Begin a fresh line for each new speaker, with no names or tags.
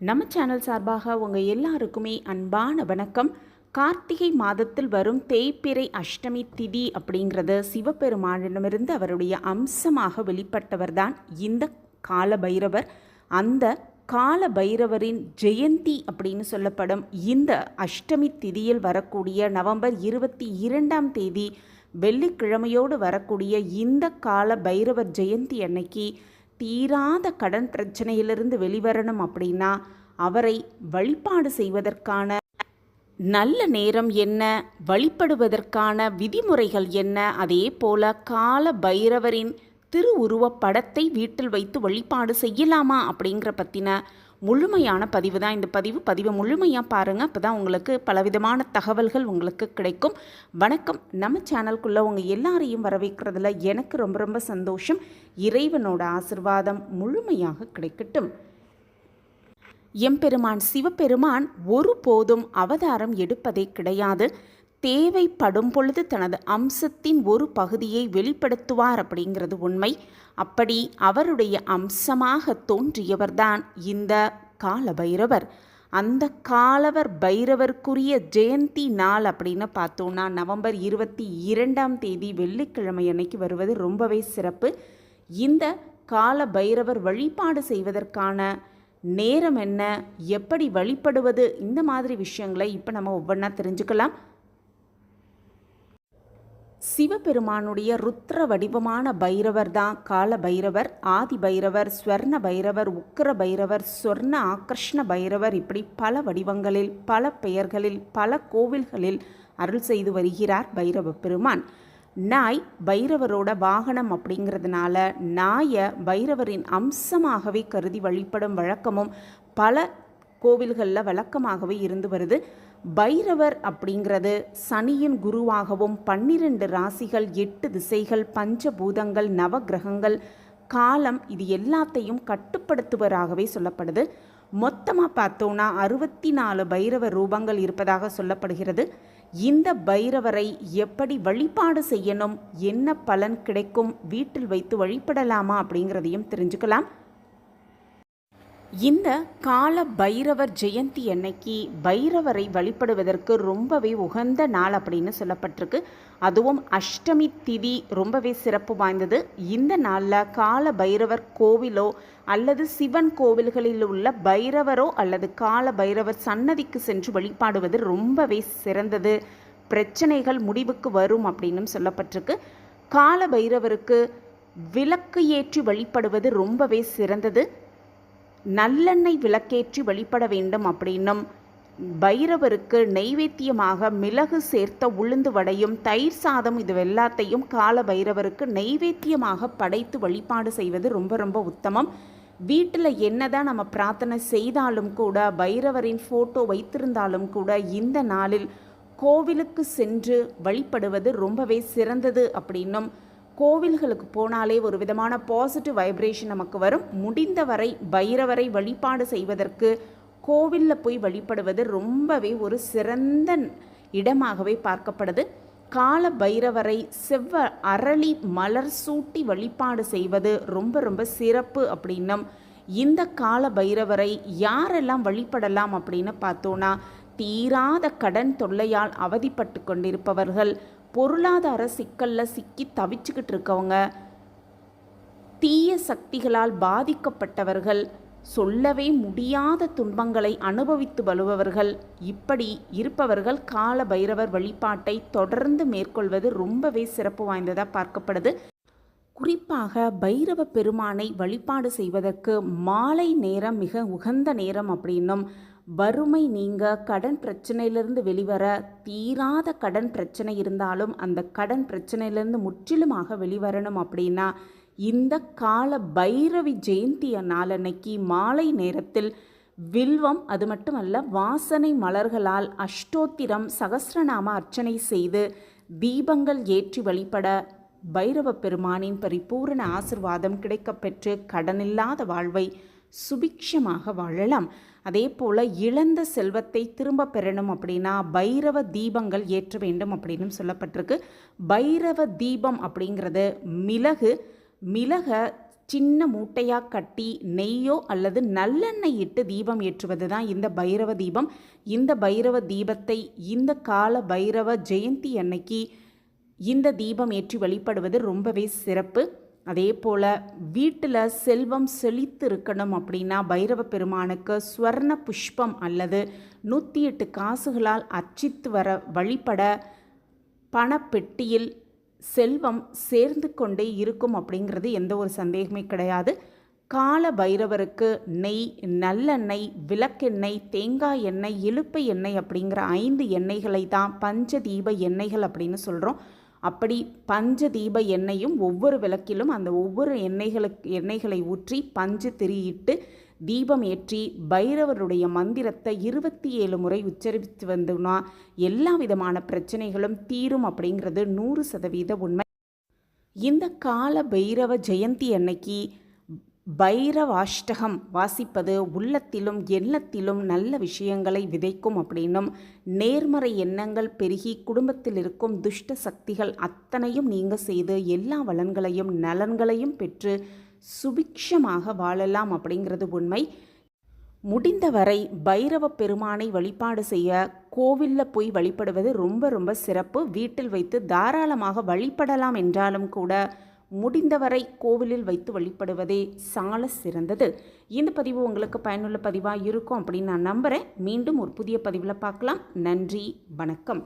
நம்ம சேனல் சார்பாக உங்கள் எல்லாருக்குமே அன்பான வணக்கம். கார்த்திகை மாதத்தில் வரும் தேய்பிறை அஷ்டமி திதி அப்படிங்கிறது சிவபெருமானிடமிருந்து அவருடைய அம்சமாக வெளிப்பட்டவர்தான் இந்த கால பைரவர் அந்த கால பைரவரின் ஜெயந்தி அப்படின்னு சொல்லப்படும் இந்த அஷ்டமி திதியில் வரக்கூடிய நவம்பர் இருபத்தி இரண்டாம் தேதி வெள்ளிக்கிழமையோடு வரக்கூடிய இந்த கால பைரவர் ஜெயந்தி அன்னைக்கு தீராத கடன் பிரச்சனையிலிருந்து வெளிவரணும் அப்படின்னா அவரை வழிபாடு செய்வதற்கான நல்ல நேரம் என்ன? வழிபடுவதற்கான விதிமுறைகள் என்ன? அதே போல கால பைரவரின் திருவுருவப் படத்தை வீட்டில் வைத்து வழிபாடு செய்யலாமா அப்படிங்கிற பற்றின முழுமையான பதிவு தான் இந்த பதிவு பதிவை முழுமையாக பாருங்கள் அப்போ தான் உங்களுக்கு பலவிதமான தகவல்கள் உங்களுக்கு கிடைக்கும். வணக்கம். நம்ம சேனல்குள்ளே உங்கள் எல்லாரையும் வரவேற்கிறதுல எனக்கு ரொம்ப ரொம்ப சந்தோஷம். இறைவனோட ஆசிர்வாதம் முழுமையாக கிடைக்கட்டும். எம்பெருமான் சிவபெருமான் ஒருபோதும் அவதாரம் எடுப்பதே கிடையாது. தேவைப்படும் பொழுது தனது அம்சத்தின் ஒரு பகுதியை வெளிப்படுத்துவார் அப்படிங்கிறது உண்மை. அப்படி அவருடைய அம்சமாக தோன்றியவர்தான் இந்த கால பைரவர் அந்த காலவர் பைரவருக்குரிய ஜெயந்தி நாள் அப்படின்னு பார்த்தோன்னா நவம்பர் இருபத்தி இரண்டாம் தேதி வெள்ளிக்கிழமை அன்னைக்கு வருவது ரொம்பவே சிறப்பு. இந்த கால பைரவர் வழிபாடு செய்வதற்கான நேரம் என்ன? எப்படி வழிபடுவது? இந்த மாதிரி விஷயங்களை இப்போ நம்ம ஒவ்வொன்றா தெரிஞ்சுக்கலாம். சிவபெருமானுடைய ருத்ர வடிவமான பைரவர் தான் கால பைரவர் ஆதி பைரவர் ஸ்வர்ண பைரவர் உக்கிர பைரவர் சொர்ண ஆக்கர்ஷ்ண பைரவர் இப்படி பல வடிவங்களில் பல பெயர்களில் பல கோவில்களில் அருள் செய்து வருகிறார் பைரவ பெருமான். நாய் பைரவரோட வாகனம் அப்படிங்கிறதுனால நாயை பைரவரின் அம்சமாகவே கருதி வழிபடும் வழக்கமும் பல கோவில்களில் வழக்கமாகவே இருந்து வருது. பைரவர் அப்படிங்கிறது சனியின் குருவாகவும் பன்னிரண்டு ராசிகள் எட்டு திசைகள் பஞ்சபூதங்கள் நவகிரகங்கள் காலம் இது எல்லாத்தையும் கட்டுப்படுத்துவராகவே சொல்லப்படுது. மொத்தமாக பார்த்தோன்னா அறுபத்தி நாலு பைரவ ரூபங்கள் இருப்பதாக சொல்லப்படுகிறது. இந்த பைரவரை எப்படி வழிபாடு செய்யணும்? என்ன பலன் கிடைக்கும்? வீட்டில் வைத்து வழிபடலாமா அப்படிங்கிறதையும் தெரிஞ்சுக்கலாம். இந்த கால பைரவர் ஜெயந்தி அன்னைக்கு பைரவரை வழிபடுவதற்கு ரொம்பவே உகந்த நாள் அப்படின்னு சொல்லப்பட்டிருக்கு. அதுவும் அஷ்டமி திதி ரொம்பவே சிறப்பு வாய்ந்தது. இந்த நாளில் கால பைரவர் கோவிலோ அல்லது சிவன் கோவில்களில் உள்ள பைரவரோ அல்லது கால பைரவர் சன்னதிக்கு சென்று வழிபாடுவது ரொம்பவே சிறந்தது. பிரச்சனைகள் முடிவுக்கு வரும் அப்படின்னும் சொல்லப்பட்டிருக்கு. கால பைரவருக்கு விளக்கு ஏற்றி வழிபடுவது ரொம்பவே சிறந்தது. நல்லெண்ணெய் விளக்கேற்றி வழிபட வேண்டும் அப்படின்னும் பைரவருக்கு நெய்வேத்தியமாக மிளகு சேர்த்த உளுந்து வடையும் தயிர் சாதம் இது எல்லாத்தையும் கால பைரவருக்கு நெய்வேத்தியமாக படைத்து வழிபாடு செய்வது ரொம்ப ரொம்ப உத்தமம். வீட்டில் என்னதான் நம்ம பிரார்த்தனை செய்தாலும் கூட பைரவரின் ஃபோட்டோ வைத்திருந்தாலும் கூட இந்த நாளில் கோவிலுக்கு சென்று வழிபடுவது ரொம்பவே சிறந்தது அப்படின்னும் கோவில்களுக்கு போனாலே ஒரு விதமான பாசிட்டிவ் வைப்ரேஷன் நமக்கு வரும். முடிந்தவரை பைரவரை வழிபாடு செய்வதற்கு கோவிலில் போய் வழிபடுவது ரொம்பவே ஒரு சிறந்த இடமாகவே பார்க்கப்படுது. கால பைரவரை செவ்வ அரளி மலர் சூட்டி வழிபாடு செய்வது ரொம்ப ரொம்ப சிறப்பு அப்படின்னும். இந்த கால பைரவரை யாரெல்லாம் வழிபடலாம் அப்படின்னு பார்த்தோன்னா தீராத கடன் தொல்லையால் அவதிப்பட்டு கொண்டிருப்பவர்கள் பொருளாதார சிக்கலில் சிக்கி தவிச்சுக்கிட்டு இருக்கவங்க தீய சக்திகளால் பாதிக்கப்பட்டவர்கள் சொல்லவே முடியாத துன்பங்களை அனுபவித்து வருபவர்கள் இப்படி இருப்பவர்கள் கால பைரவர் வழிபாட்டை தொடர்ந்து மேற்கொள்வது ரொம்பவே சிறப்பு வாய்ந்ததாக பார்க்கப்படுது. குறிப்பாக பைரவ பெருமானை வழிபாடு செய்வதற்கு மாலை நேரம் மிக உகந்த நேரம் அப்படின்னும் வறுமை நீங்க கடன் பிரச்சனையிலிருந்து வெளிவர தீராத கடன் பிரச்சனை இருந்தாலும் அந்த கடன் பிரச்சனையிலிருந்து முற்றிலுமாக வெளிவரணும் அப்படின்னா இந்த கால பைரவி ஜெயந்திய நாளன்னைக்கு மாலை நேரத்தில் வில்வம் அது மட்டுமல்ல வாசனை மலர்களால் அஷ்டோத்திரம் சகசிரநாம அர்ச்சனை செய்து தீபங்கள் ஏற்றி வழிபட பைரவ பெருமானின் பரிபூரண ஆசிர்வாதம் கிடைக்கப்பெற்று கடனில்லாத வாழ்வை சுபிக்ஷமாக வாழலாம். அதே போல் இழந்த செல்வத்தை திரும்ப பெறணும் அப்படின்னா பைரவ தீபங்கள் ஏற்ற வேண்டும் அப்படின்னு சொல்லப்பட்டிருக்கு. பைரவ தீபம் அப்படிங்கிறது மிளகு மிளக சின்ன மூட்டையாக கட்டி நெய்யோ அல்லது நல்லெண்ணெய் இட்டு தீபம் ஏற்றுவது தான் இந்த பைரவ தீபம். இந்த பைரவ தீபத்தை இந்த கால பைரவ ஜெயந்தி அன்னைக்கு இந்த தீபம் ஏற்றி வழிபடுவது ரொம்பவே சிறப்பு. அதே போல் வீட்டில் செல்வம் செழித்து இருக்கணும் அப்படின்னா பைரவ பெருமானுக்கு ஸ்வர்ண புஷ்பம் அல்லது நூற்றி எட்டு காசுகளால் அர்ச்சித்து வர வழிபட பணப்பெட்டியில் செல்வம் சேர்ந்து கொண்டே இருக்கும் அப்படிங்கிறது எந்த ஒரு சந்தேகமே கிடையாது. கால பைரவருக்கு நெய் நல்லெண்ணெய் விளக்கெண்ணெய் தேங்காய் எண்ணெய் இலுப்பை எண்ணெய் அப்படிங்கிற ஐந்து எண்ணெய்களை தான் பஞ்சதீப எண்ணெய்கள் அப்படின்னு சொல்கிறோம் அப்படி பஞ்ச தீப எண்ணெயும் ஒவ்வொரு விளக்கிலும் அந்த ஒவ்வொரு எண்ணெய்களுக்கு எண்ணெய்களை ஊற்றி பஞ்சு திரியிட்டு தீபம் ஏற்றி பைரவருடைய மந்திரத்தை இருபத்தி ஏழு முறை உச்சரித்து வந்தோம்னா எல்லா விதமான பிரச்சனைகளும் தீரும் அப்படிங்கிறது நூறு சதவீத உண்மை. இந்த கால பைரவ ஜெயந்தி அன்னைக்கு பைரவாஷ்டகம் வாசிப்பது உள்ளத்திலும் எண்ணத்திலும் நல்ல விஷயங்களை விதைக்கும் அப்படின்னும் நேர்மறை எண்ணங்கள் பெருகி குடும்பத்தில் இருக்கும் துஷ்ட சக்திகள் அத்தனையும் நீங்க செய்து எல்லா வளன்களையும் நலன்களையும் பெற்று சுபிக்ஷமாக வாழலாம் அப்படிங்கிறது உண்மை. முடிந்தவரை பைரவ பெருமானை வழிபாடு செய்ய கோவிலில் போய் வழிபடுவது ரொம்ப ரொம்ப சிறப்பு. வீட்டில் வைத்து தாராளமாக வழிபடலாம் என்றாலும் கூட முடிந்தவரை கோவிலில் வைத்து வழிபடுவதே சால சிறந்தது. இந்த பதிவு உங்களுக்கு பயனுள்ள பதிவாக இருக்கும் அப்படின்னு நான் நம்புகிறேன் மீண்டும் ஒரு புதிய பதிவில் பார்க்கலாம். நன்றி வணக்கம்.